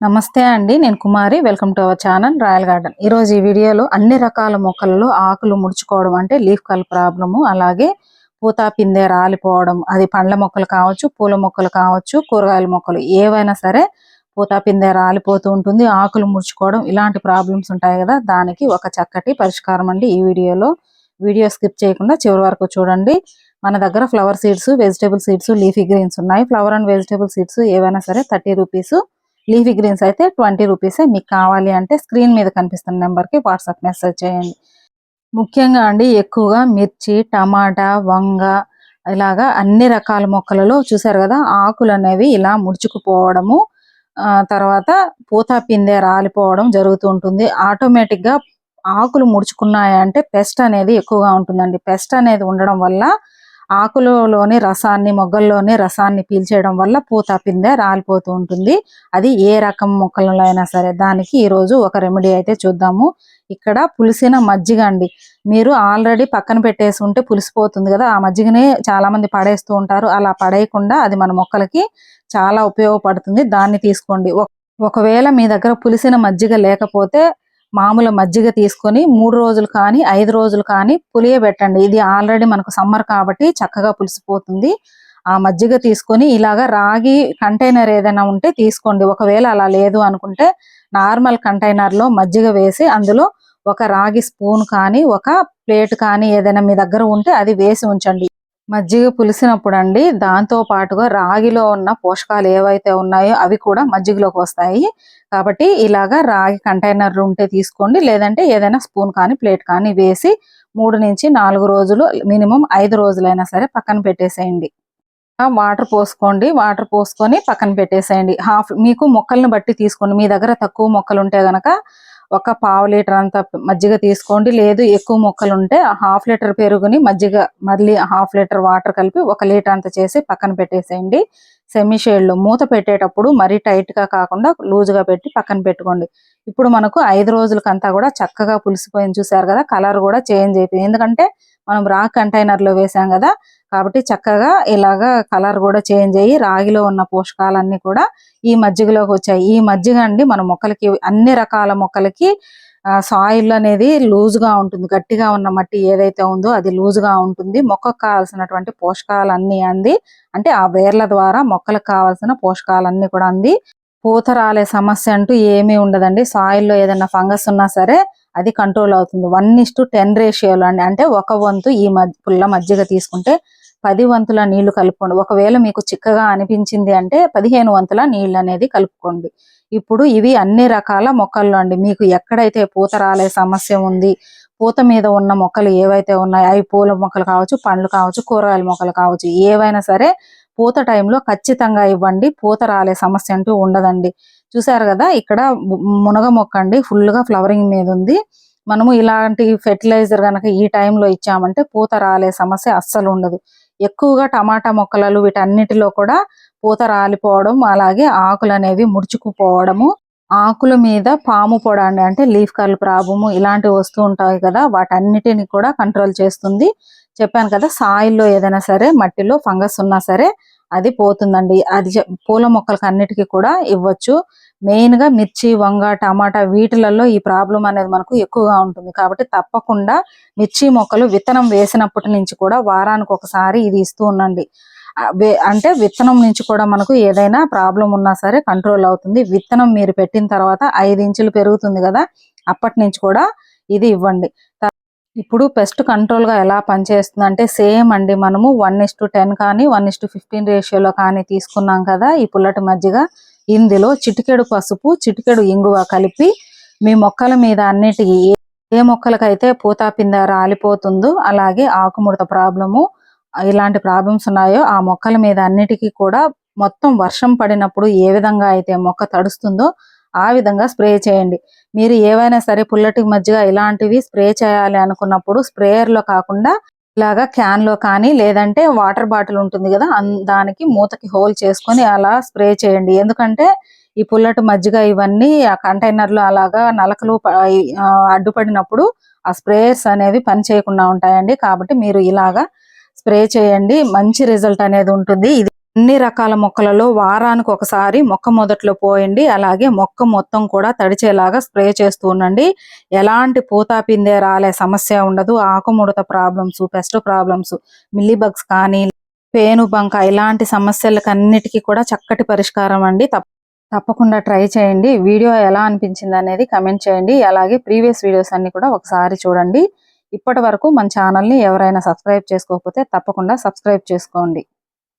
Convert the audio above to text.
నమస్తే అండి నేను Kumari. Welcome to our channel royal garden. ఈ రోజు ఈ వీడియోలో అన్ని రకాల మొక్కలలో ఆకులు ముడుచుకోవడం అంటే లీఫ్ కల్ ప్రాబ్లము అలాగే పూత పిందె రాలిపోవడం అది పండ్ల మొక్కలు కావచ్చు పూల మొక్కలు కావచ్చు కూరగాయల మొక్కలు ఏవైనా సరే పూత పిందె రాలిపోతూ ఉంటుంది ఆకులు ముడుచుకోవడం ఇలాంటి ప్రాబ్లమ్స్ ఉంటాయి కదా దానికి ఒక చక్కటి పరిష్కారం అండి ఈ వీడియోలో. వీడియో స్కిప్ చేయకుండా చివరి వరకు చూడండి. మన దగ్గర flower seeds vegetable seeds leafy greens ఉన్నాయి. ఫ్లవర్ అండ్ వెజిటేబుల్ సీడ్స్ ఏవైనా సరే థర్టీ రూపీస్ లీఫీ గ్రీన్స్ అయితే ట్వంటీ రూపీసే. మీకు కావాలి అంటే స్క్రీన్ మీద కనిపిస్తున్న నెంబర్కి వాట్సాప్ మెసేజ్ చేయండి. ముఖ్యంగా అండి ఎక్కువగా మిర్చి టమాటా వంగ ఇలాగా అన్ని రకాల మొక్కలలో చూసారు కదా ఆకులు అనేవి ఇలా ముడుచుకుపోవడము ఆ, తర్వాత పూత పిందె రాలిపోవడం జరుగుతూ ఉంటుంది. ఆటోమేటిక్గా ఆకులు ముడుచుకున్నాయంటే పెస్ట్ అనేది ఎక్కువగా ఉంటుందండి. పెస్ట్ అనేది ఉండడం వల్ల ఆకులలోని రసాన్ని మొగ్గల్లోని రసాన్ని పీల్చేయడం వల్ల పూత పిందె రాలిపోతూ ఉంటుంది. అది ఏ రకం మొక్కలలో అయినా సరే దానికి ఈరోజు ఒక రెమెడీ అయితే చూద్దాము. ఇక్కడ పులిసిన మజ్జిగ అండి. మీరు ఆల్రెడీ పక్కన పెట్టేసి ఉంటే పులిసిపోతుంది కదా. ఆ మజ్జిగనే చాలా మంది పడేస్తూ ఉంటారు. అలా పడేయకుండా అది మన మొక్కలకి చాలా ఉపయోగపడుతుంది. దాన్ని తీసుకోండి. ఒకవేళ మీ దగ్గర పులిసిన మజ్జిగ లేకపోతే మామూలు మజ్జిగ తీసుకొని మూడు రోజులు కానీ ఐదు రోజులు కానీ పులియబెట్టండి. ఇది ఆల్రెడీ మనకు సమ్మర్ కాబట్టి చక్కగా పులిసిపోతుంది. ఆ మజ్జిగ తీసుకొని ఇలాగా రాగి కంటైనర్ ఏదైనా ఉంటే తీసుకోండి. ఒకవేళ అలా లేదు అనుకుంటే నార్మల్ కంటైనర్లో మజ్జిగ వేసి అందులో ఒక రాగి స్పూన్ కానీ ఒక ప్లేట్ కానీ ఏదైనా మీ దగ్గర ఉంటే అది వేసి ఉంచండి. మజ్జిగ పులిసినప్పుడు అండి దాంతో పాటుగా రాగిలో ఉన్న పోషకాలు ఏవైతే ఉన్నాయో అవి కూడా మజ్జిగలోకి వస్తాయి. కాబట్టి ఇలాగా రాగి కంటైనర్ ఉంటే తీసుకోండి. లేదంటే ఏదైనా స్పూన్ కానీ ప్లేట్ కానీ వేసి మూడు నుంచి నాలుగు రోజులు మినిమం ఐదు రోజులైనా సరే పక్కన పెట్టేసేయండి. ఆ వాటర్ పోసుకోండి. వాటర్ పోసుకొని పక్కన పెట్టేసేయండి. హాఫ్ మీకు మొక్కలను బట్టి తీసుకోండి. మీ దగ్గర తక్కువ మొక్కలు ఉంటే గనక ఒక పావు లీటర్ అంత మజ్జిగ తీసుకోండి. లేదు ఎక్కువ మొక్కలు ఉంటే హాఫ్ లీటర్ పెరుగుని మజ్జిగ మళ్ళీ హాఫ్ లీటర్ వాటర్ కలిపి ఒక లీటర్ అంత చేసి పక్కన పెట్టేసేయండి. సెమీ షేడ్లో మూత పెట్టేటప్పుడు మరీ టైట్గా కాకుండా లూజ్గా పెట్టి పక్కన పెట్టుకోండి. ఇప్పుడు మనకు ఐదు రోజులకంతా కూడా చక్కగా పులిసిపోయింది. చూసారు కదా కలర్ కూడా చేంజ్ అయిపోయింది. ఎందుకంటే మనం రా కంటైనర్లో వేసాం కదా కాబట్టి చక్కగా ఇలాగా కలర్ కూడా చేంజ్ అయ్యి రాగిలో ఉన్న పోషకాలన్నీ కూడా ఈ మజ్జిగలోకి వచ్చాయి. ఈ మజ్జిగ అండి మన మొక్కలకి అన్ని రకాల మొక్కలకి సాయిల్ అనేది లూజ్గా ఉంటుంది. గట్టిగా ఉన్న మట్టి ఏదైతే ఉందో అది లూజ్గా ఉంటుంది. మొక్కకు కావాల్సినటువంటి పోషకాలన్నీ అంది. అంటే ఆ వేర్ల ద్వారా మొక్కలకు కావాల్సిన పోషకాలన్నీ కూడా అంది. పూత రాలే సమస్య అంటూ ఏమీ ఉండదండి. సాయిల్లో ఏదైనా ఫంగస్ ఉన్నా సరే అది కంట్రోల్ అవుతుంది. వన్ ఇస్ టు టెన్ రేషియోలో అండి. అంటే ఒక వంతు ఈ మధ్య పుల్ల మజ్జిగ తీసుకుంటే పది వంతుల నీళ్ళు కలుపుకోండి. ఒకవేళ మీకు చిక్కగా అనిపించింది అంటే పదిహేను వంతుల నీళ్ళు అనేది కలుపుకోండి. ఇప్పుడు ఇవి అన్ని రకాల మొక్కల్లో అండి. మీకు ఎక్కడైతే పూత రాలే సమస్య ఉంది పూత మీద ఉన్న మొక్కలు ఏవైతే ఉన్నాయో అవి పూల మొక్కలు కావచ్చు పండ్లు కావచ్చు కూరగాయల మొక్కలు కావచ్చు ఏవైనా సరే పూత టైంలో ఖచ్చితంగా ఇవ్వండి. పూత రాలే సమస్య అంటూ ఉండదండి. చూసారు కదా ఇక్కడ మునగ మొక్క అండి ఫుల్గా ఫ్లవరింగ్ మీద ఉంది. మనము ఇలాంటి ఫెర్టిలైజర్ గనక ఈ టైంలో ఇచ్చామంటే పూత రాలే సమస్య అస్సలు ఉండదు. ఎక్కువగా టమాటా మొక్కలలో వీటన్నిటిలో కూడా పూత రాలిపోవడం అలాగే ఆకులు అనేవి ముడుచుకుపోవడము ఆకుల మీద పాము పొడండి అంటే లీఫ్ కర్ల్ ప్రాబ్లము ఇలాంటివి వస్తూ ఉంటాయి కదా వాటన్నిటిని కూడా కంట్రోల్ చేస్తుంది. చెప్పాను కదా సాయిల్లో ఏదైనా సరే మట్టిలో ఫంగస్ ఉన్నా సరే అది పోతుందండి. అది పూల మొక్కలకు అన్నిటికీ కూడా ఇవ్వచ్చు. మెయిన్గా మిర్చి వంగ టమాటా వీటిలలో ఈ ప్రాబ్లం అనేది మనకు ఎక్కువగా ఉంటుంది. కాబట్టి తప్పకుండా మిర్చి మొక్కలు విత్తనం వేసినప్పటి నుంచి కూడా వారానికి ఒకసారి ఇది ఇస్తూ ఉండండి. అంటే విత్తనం నుంచి కూడా మనకు ఏదైనా ప్రాబ్లం ఉన్నా సరే కంట్రోల్ అవుతుంది. విత్తనం మీరు పెట్టిన తర్వాత ఐదు ఇంచులు పెరుగుతుంది కదా అప్పటి నుంచి కూడా ఇది ఇవ్వండి. త- ఇప్పుడు పెస్ట్ కంట్రోల్గా ఎలా పనిచేస్తుంది అంటే సేమ్ అండి మనము వన్ ఇస్ టు టెన్ కానీ వన్ ఇస్ టు ఫిఫ్టీన్ రేషియోలో కానీ తీసుకున్నాం కదా ఈ పుల్లటి మజ్జిగ. ఇందులో చిటికెడు పసుపు చిటికెడు ఇంగువ కలిపి మీ మొక్కల మీద అన్నిటికీ ఏ- మొక్కలకైతే పూత పింద రాలిపోతుందో అలాగే ఆకుముడత ప్రాబ్లము ఇలాంటి ప్రాబ్లమ్స్ ఉన్నాయో ఆ మొక్కల మీద అన్నిటికీ కూడా మొత్తం వర్షం పడినప్పుడు ఏ విధంగా అయితే మొక్క తడుస్తుందో ఆ విధంగా స్ప్రే చేయండి. మీరు ఏవైనా సరే పుల్లటి మజ్జిగ ఇలాంటివి స్ప్రే చేయాలి అనుకున్నప్పుడు స్ప్రేయర్లో కాకుండా ఇలాగా క్యాన్లో కానీ లేదంటే వాటర్ బాటిల్ ఉంటుంది కదా దానికి మూతకి హోల్ చేసుకొని అలా స్ప్రే చేయండి. ఎందుకంటే ఈ పుల్లటి మజ్జిగ ఇవన్నీ ఆ కంటైనర్లు అలాగా నలకలు అడ్డుపడినప్పుడు ఆ స్ప్రేయర్స్ అనేవి పని చేయకుండా ఉంటాయండి. కాబట్టి మీరు ఇలాగా స్ప్రే చేయండి. మంచి రిజల్ట్ అనేది ఉంటుంది. ఇది అన్ని రకాల మొక్కలలో వారానికి ఒకసారి మొక్క మొదట్లో పోయండి. అలాగే మొక్క మొత్తం కూడా తడిచేలాగా స్ప్రే చేస్తూ ఉండండి. ఎలాంటి పూత పిందే రాలే సమస్య ఉండదు. ఆకుముడత ప్రాబ్లమ్స్ పెస్ట్ ప్రాబ్లమ్స్ మిల్లీబగ్స్ కానీ పేను బంక ఇలాంటి సమస్యలకు అన్నిటికీ కూడా చక్కటి పరిష్కారం అండి. తప్ప- తప్పకుండా ట్రై చేయండి. వీడియో ఎలా అనిపించింది అనేది కమెంట్ చేయండి. అలాగే ప్రీవియస్ వీడియోస్ అన్ని కూడా ఒకసారి చూడండి. ఇప్పటి వరకు మన ఛానల్ని ఎవరైనా సబ్స్క్రైబ్ చేసుకోకపోతే తప్పకుండా సబ్స్క్రైబ్ చేసుకోండి.